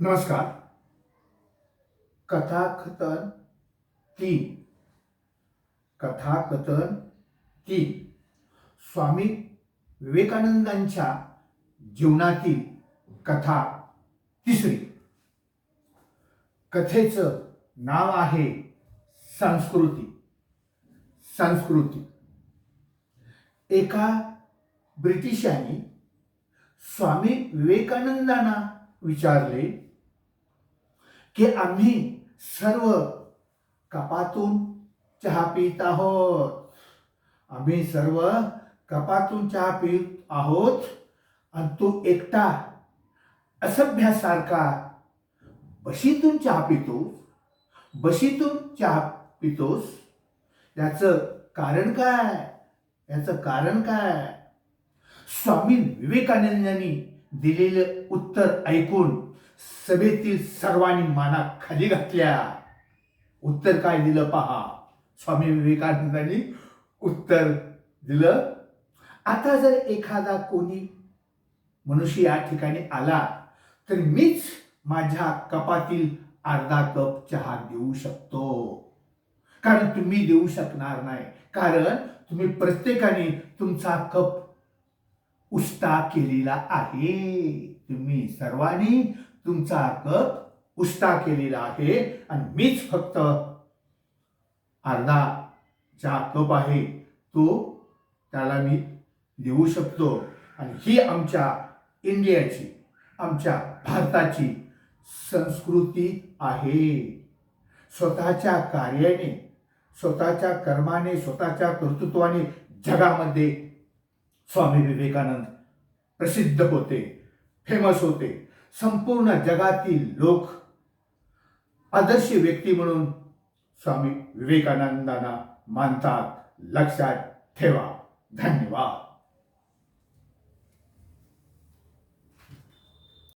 नमस्कार. कथाकथन तीन. कथाकथन तीन. स्वामी विवेकानंदांच्या जीवनातील कथा तिसरी. कथेचं नाव आहे संस्कृती. संस्कृती. एका ब्रिटिशांनी स्वामी विवेकानंदांना विचारले की आम्ही सर्व कपातून चहा पित आहोत. आम्ही सर्व कपातून चहा पित आहोत. आणि तो एकटा असभ्यासारखा बशीतून चहा पितोस बशीतून चहा पितोस याचं कारण काय? याचं कारण काय? स्वामी विवेकानंदांनी दिलेलं उत्तर ऐकून सभेतील सर्वांनी माना खाली घातल्या. उत्तर काय दिलं पहा. स्वामी विवेकानंदांनी उत्तर दिलं. आता जर एखादा कोणी मनुष्य या ठिकाणी आला तर मीच माझ्या कपातील अर्धा कप चहा देऊ शकतो. कारण तुम्ही देऊ शकणार नाही. कारण तुम्ही प्रत्येकाने तुमचा कप उष्टा केलेला आहे. तुम्ही सर्वांनी तुमचा अर्क उष्टा केलेला आहे आणि मीच फक्त अर्धा ज्या कप आहे. तो त्याला मी देऊ शकतो आणि ही आमच्या इंडियाची आमच्या भारताची संस्कृती आहे. स्वतःच्या कार्याने स्वतःच्या कर्माने स्वतःच्या कर्तृत्वाने जगामध्ये स्वामी विवेकानंद प्रसिद्ध होते फेमस होते. संपूर्ण जगातील लोक आदर्श व्यक्ती म्हणून स्वामी विवेकानंदांना मानतात. लक्षात ठेवा. धन्यवाद.